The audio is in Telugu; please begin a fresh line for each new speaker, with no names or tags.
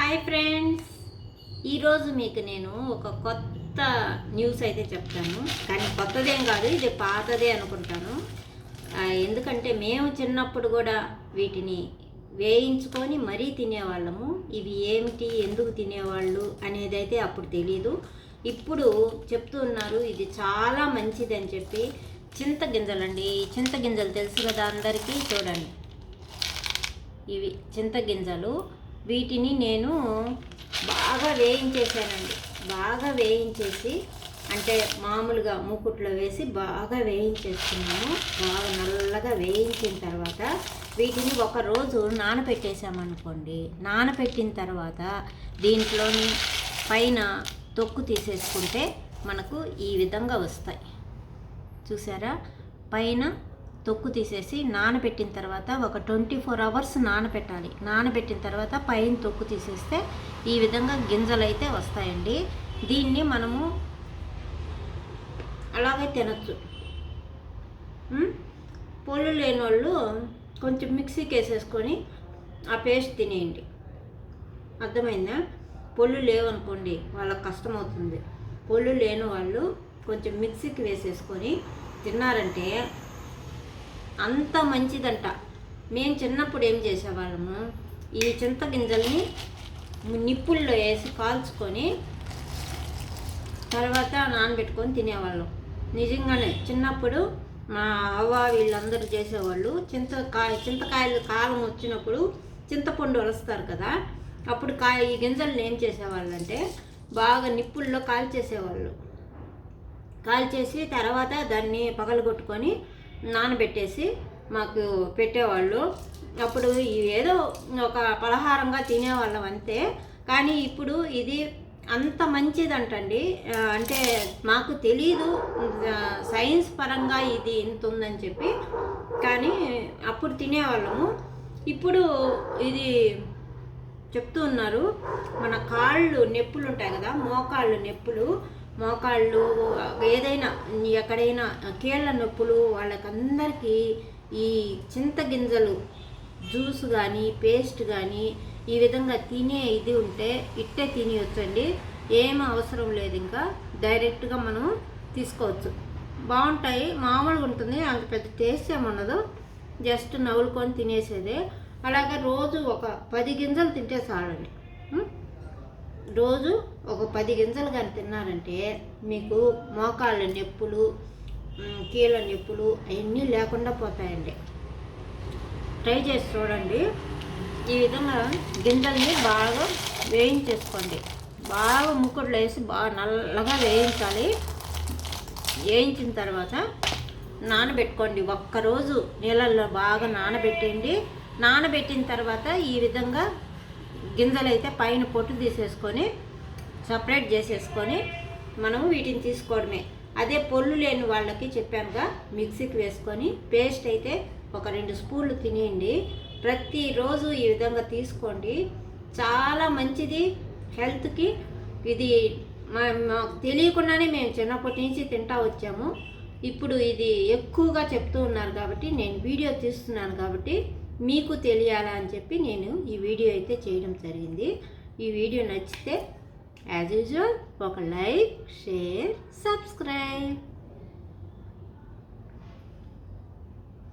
హాయ్ ఫ్రెండ్స్ ఈరోజు మీకు నేను ఒక కొత్త న్యూస్ అయితే చెప్తాను. కానీ కొత్తదేం కాదు ఇది పాతదే అనుకుంటాను. ఎందుకంటే మేము చిన్నప్పుడు కూడా వీటిని వేయించుకొని మరీ తినేవాళ్ళము. ఇవి ఏమిటి ఎందుకు తినేవాళ్ళు అనేది అయితే అప్పుడు తెలియదు ఇప్పుడు చెప్తూ ఉన్నారు ఇది చాలా మంచిది అని చెప్పి చింతగింజలండి చింతగింజలు తెలుసు కదా అందరికీ? చూడండి. ఇవి చింతగింజలు వీటిని నేను బాగా వేయించేసానండి బాగా వేయించేసి అంటే మామూలుగా మూకుట్లో వేసి బాగా వేయించేస్తున్నాను బాగా నల్లగా వేయించిన తర్వాత వీటిని ఒకరోజు నానబెట్టేసామనుకోండి నానబెట్టిన తర్వాత దీంట్లోని పైన తొక్కు తీసేసుకుంటే మనకు ఈ విధంగా వస్తాయి. చూసారా? పైన తొక్కు తీసేసి నానబెట్టిన తర్వాత ఒక ట్వంటీ ఫోర్ అవర్స్ నానబెట్టాలి. నానబెట్టిన తర్వాత పైన తొక్కు తీసేస్తే ఈ విధంగా గింజలు అయితే వస్తాయండి. దీన్ని మనము అలాగే తినచ్చు. పొళ్ళు లేని వాళ్ళు కొంచెం మిక్సీకి వేసేసుకొని ఆ పేస్ట్ తినేయండి. అర్థమైందా? పొళ్ళు లేవనుకోండి వాళ్ళకి కష్టమవుతుంది. పొళ్ళు లేని వాళ్ళు కొంచెం మిక్సీకి వేసేసుకొని తిన్నారంటే అంత మంచిదంట. మేము చిన్నప్పుడు ఏం చేసేవాళ్ళము? ఈ చింతగింజల్ని నిప్పుల్లో వేసి కాల్చుకొని తర్వాత నానబెట్టుకొని తినేవాళ్ళం. నిజంగానే చిన్నప్పుడు మా అవ్వ వీళ్ళందరూ చేసేవాళ్ళు. చింతకాయ చింతకాయలు కాలం వచ్చినప్పుడు చింతపండు వలుస్తారు కదా అప్పుడు కాయ ఈ గింజలను ఏం చేసేవాళ్ళు అంటే బాగా నిప్పుల్లో కాల్చేసేవాళ్ళు. కాల్చేసి తర్వాత దాన్ని పగలగొట్టుకొని నానబెట్టేసి మాకు పెట్టేవాళ్ళు. అప్పుడు ఏదో ఒక పలహారంగా తినేవాళ్ళం అంతే. కానీ ఇప్పుడు ఇది అంత మంచిదంటండి. అంటే మాకు తెలీదు సైన్స్ పరంగా ఇది ఇంత ఉందని చెప్పి. కానీ అప్పుడు తినేవాళ్ళము. ఇప్పుడు ఇది చెప్తూ ఉన్నారు మన కాళ్ళు నొప్పులు ఉంటాయి కదా మోకాళ్ళు నొప్పులు. మోకాళ్ళు ఏదైనా ఎక్కడైనా కీళ్ళ నొప్పులు వాళ్ళకందరికీ ఈ చింతగింజలు జ్యూస్ కానీ పేస్ట్ కానీ ఈ విధంగా తినే ఇది ఉంటే ఇట్టే తినేయొచ్చండి. ఏం అవసరం లేదు ఇంకా. డైరెక్ట్గా మనం తీసుకోవచ్చు. బాగుంటాయి మామూలుగా ఉంటుంది. అంత పెద్ద టేస్ట్ ఏమి జస్ట్ నవ్వులుకొని తినేసేదే. అలాగే రోజు ఒక పది గింజలు తింటే చాలండి. రోజు ఒక పది గింజలు కానీ తిన్నారంటే మీకు మోకాళ్ళ నొప్పులు కీళ్ళ నొప్పులు అవన్నీ లేకుండా పోతాయండి. ట్రై చేసి చూడండి. ఈ విధంగా గింజల్ని బాగా వేయించేసుకోండి. బాగా ముక్కుడులో వేసి బాగా నల్లగా వేయించాలి. వేయించిన తర్వాత నానబెట్టుకోండి. ఒక్కరోజు నీళ్ళల్లో బాగా నానబెట్టండి నానబెట్టిన తర్వాత ఈ విధంగా గింజలైతే పైన పొట్టు తీసేసుకొని సపరేట్ చేసేసుకొని మనము వీటిని తీసుకోవడమే. అదే పొల్లు లేని వాళ్ళకి చెప్పానుగా మిక్సీకి వేసుకొని పేస్ట్ అయితే ఒక రెండు స్పూన్లు తినేయండి. ప్రతిరోజు ఈ విధంగా తీసుకోండి. చాలా మంచిది హెల్త్కి. ఇది మాకు తెలియకుండానే మేము చిన్నప్పటి నుంచి తింటా వచ్చాము. ఇప్పుడు ఇది ఎక్కువగా చెప్తూ ఉన్నారు కాబట్టి నేను వీడియో తీస్తున్నాను కాబట్టి మీకు తెలియాలా అని చెప్పి నేను ఈ వీడియో అయితే చేయడం జరిగింది. ఈ వీడియో నచ్చితే యాజ్ యూజువల్ ఒక లైక్ షేర్ సబ్స్క్రైబ్